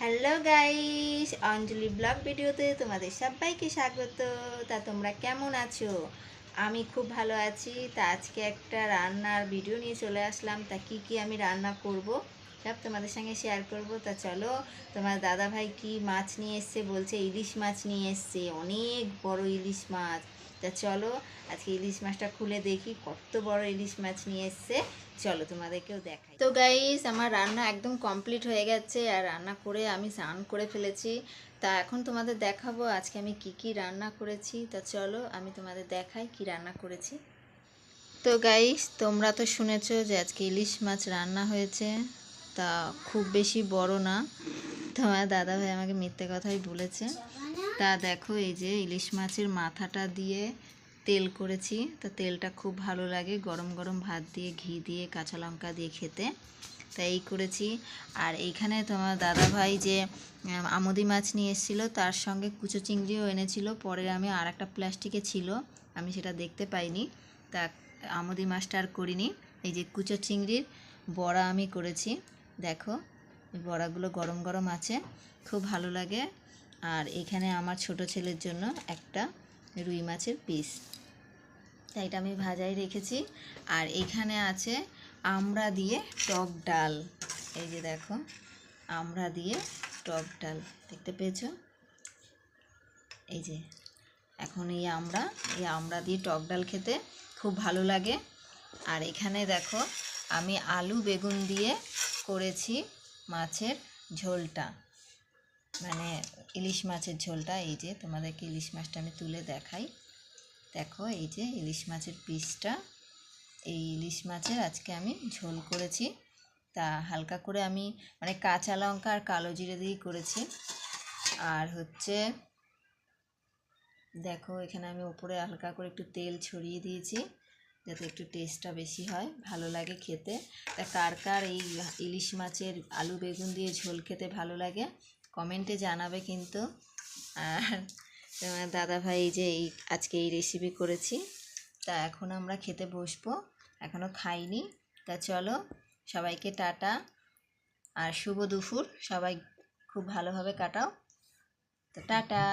Hello guys অঞ্জলি blog ভিডিওতে তোমাদের সবাইকে স্বাগত। তা তোমরা কেমন আছো? আমি খুব ভালো আছি। তা আজকে একটা রান্নার ভিডিও নিয়ে চলে আসলাম। তা কি কি আমি রান্না করব? সব তোমাদের সঙ্গে শেয়ার করব। তা চলো, তোমার দাদা ভাই কি মাছ নিয়ে এসছে বলছে, ইলিশ মাছ নিয়ে এসছে। অনেক বড় ইলিশ মাছ। তা চলো, আজকে ইলিশ মাছটা খুলে দেখি। কত বড় ইলিশ মাছ নিয়ে এসছে। চলো তোমাদেরকেও দেখাই। তো গাইস আমার রান্না একদম কমপ্লিট হয়ে গেছে আর রান্না করে আমি স্নান করে ফেলেছি। তা এখন তোমাদের দেখাবো আজকে আমি কি কি রান্না করেছি। তা চলো আমি তোমাদের দেখাই কি রান্না করেছি। তো গাইস তোমরা তো শুনেছো যে আজকে ইলিশ মাছ রান্না হয়েছে। তা খুব বেশি বড় না। তোমার দাদা ভাই আমাকে মিথ্যে কথাই বলেছে। তা দেখো এই যে ইলিশ মাছের মাথাটা দিয়ে তেল করেছি। তো তেলটা খুব ভালো লাগে গরম গরম ভাত দিয়ে, ঘি দিয়ে, কাঁচা লঙ্কা দিয়ে খেতে। তা এই করেছি। আর এইখানে তোমার দাদা ভাই যে আমুদি মাছ নিয়ে এসেছিল, তার সঙ্গে কুচো চিংড়িও এনেছিল। পরে আমি আর একটা প্লাস্টিকে ছিল, আমি সেটা দেখতে পাইনি। তা আমুদি মাছটা আর করিনি। এই যে কুচো চিংড়ির বড়া আমি করেছি। দেখো বড়াগুলো গরম গরম আছে, খুব ভালো লাগে। আর এখানে আমার ছোট ছেলের জন্য একটা রুই মাছের পিস তাই এটা আমি ভাজাই রেখেছি। আর এখানে আছে আমড়া দিয়ে টক ডাল। এই যে দেখো আমড়া দিয়ে টক ডাল। দেখতে পেয়েছ? এই যে, এখন এই আমড়া এই আমড়া দিয়ে টক ডাল খেতে খুব ভালো লাগে। আর এখানে দেখো, আমি আলু বেগুন দিয়ে করেছি মাছের ঝোলটা। মানে ইলিশ মাছের ঝোলটা, এই যে তোমাদেরকে ইলিশ মাছটা আমি তুলে দেখাই। দেখো, এই যে ইলিশ মাছের পিসটা। এই ইলিশ মাছের আজকে আমি ঝোল করেছি। তা হালকা করে আমি মানে কাঁচা লঙ্কা আর কালো জিরে দিয়েই করেছি। আর হচ্ছে, দেখো, এখানে আমি উপরে হালকা করে একটু তেল ছড়িয়ে দিয়েছি, যাতে একটু টেস্টটা বেশি হয়, ভালো লাগে খেতে। তা কার কার এই ইলিশ মাছের আলু বেগুন দিয়ে ঝোল খেতে ভালো লাগে কমেন্টে জানাবে কিন্তু। আর তোমার দাদা ভাই যে এই আজকে এই রেসিপি করেছি, তা এখন আমরা খেতে বসবো। এখনও খাইনি। তা চলো, সবাইকে টাটা। আর শুভ দুপুর। সবাই খুব ভালোভাবে কাটাও। তো টাটা।